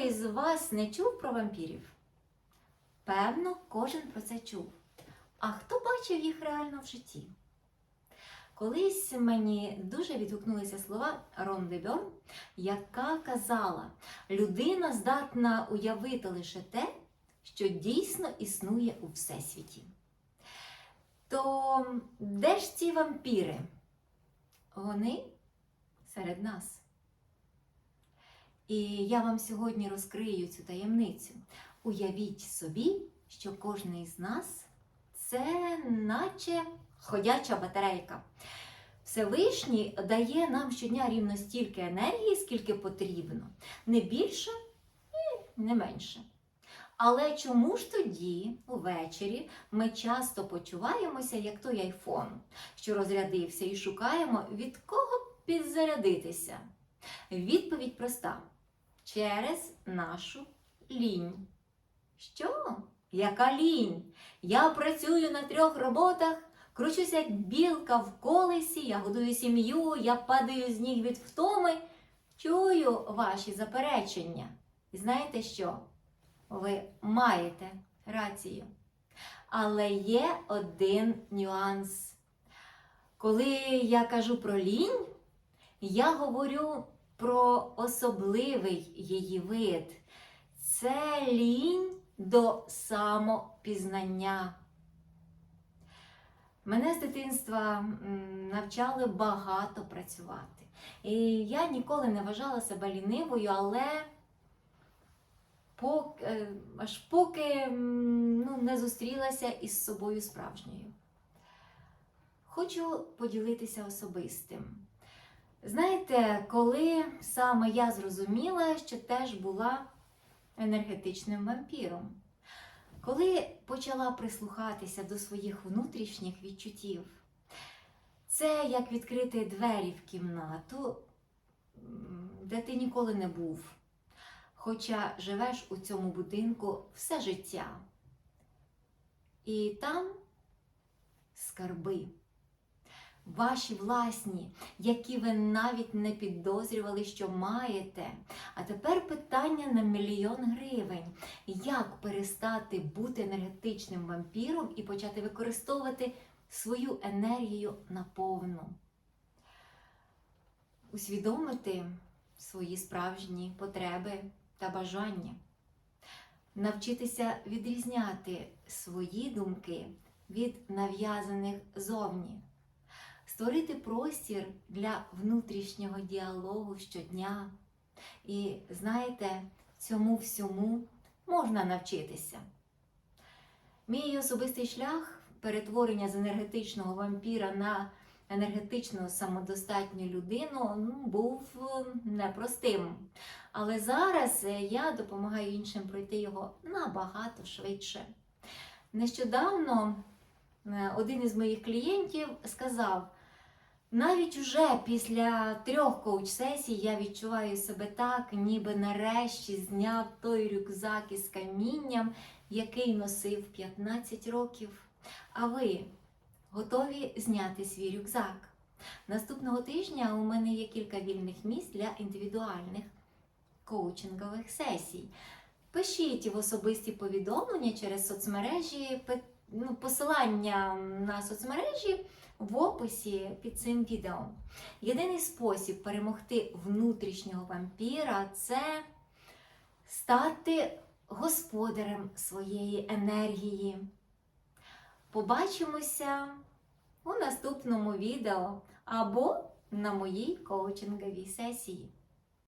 із вас не чув про вампірів? Певно, кожен про це чув. А хто бачив їх реально в житті? Колись мені дуже відгукнулися слова Ронди Бьорн, яка казала: людина здатна уявити лише те, що дійсно існує у всесвіті. То де ж ці вампіри? Вони серед нас. І я вам сьогодні розкрию цю таємницю. Уявіть собі, що кожен із нас це наче ходяча батарейка. Всевишній дає нам щодня рівно стільки енергії, скільки потрібно. Не більше і не менше. Але чому ж тоді, увечері, ми часто почуваємося, як той айфон, що розрядився, і шукаємо, від кого підзарядитися? Відповідь проста: через нашу лінь. Що? Яка лінь? Я працюю на трьох роботах, кручуся як білка в колесі, я годую сім'ю, я падаю з ніг від втоми. Чую ваші заперечення. І знаєте що? Ви маєте рацію. Але є один нюанс. Коли я кажу про лінь, я говорю про особливий її вид. Це лінь до самопізнання. Мене з дитинства навчали багато працювати. І я ніколи не вважала себе лінивою, але пок- е, аж поки ну, не зустрілася із собою справжньою. Хочу поділитися особистим. Знаєте, коли саме я зрозуміла, що теж була енергетичним вампіром, коли почала прислухатися до своїх внутрішніх відчуттів, це як відкрити двері в кімнату, де ти ніколи не був, хоча живеш у цьому будинку все життя. І там скарби ваші власні, які ви навіть не підозрювали, що маєте. А тепер питання на мільйон гривень. Як перестати бути енергетичним вампіром і почати використовувати свою енергію наповну? Усвідомити свої справжні потреби та бажання. Навчитися відрізняти свої думки від нав'язаних зовні створити простір для внутрішнього діалогу щодня. І знаєте, цьому всьому можна навчитися. Мій особистий шлях перетворення з енергетичного вампіра на енергетично самодостатню людину ну, був е, непростим. Але зараз е, я допомагаю іншим пройти його набагато швидше. Нещодавно е, один із моїх клієнтів сказав, навіть уже після трьох коуч-сесій я відчуваю себе так, ніби нарешті зняв той рюкзак із камінням, який носив 15 років. А ви готові зняти свій рюкзак? Наступного тижня у мене є кілька вільних місць для індивідуальних коучингових сесій. Пишіть в особисті повідомлення через соцмережі, ну, посилання на соцмережі в описі під цим відео. Єдиний спосіб перемогти внутрішнього вампіра це стати господарем своєї енергії. Побачимося у наступному відео або на моїй коучинговій сесії.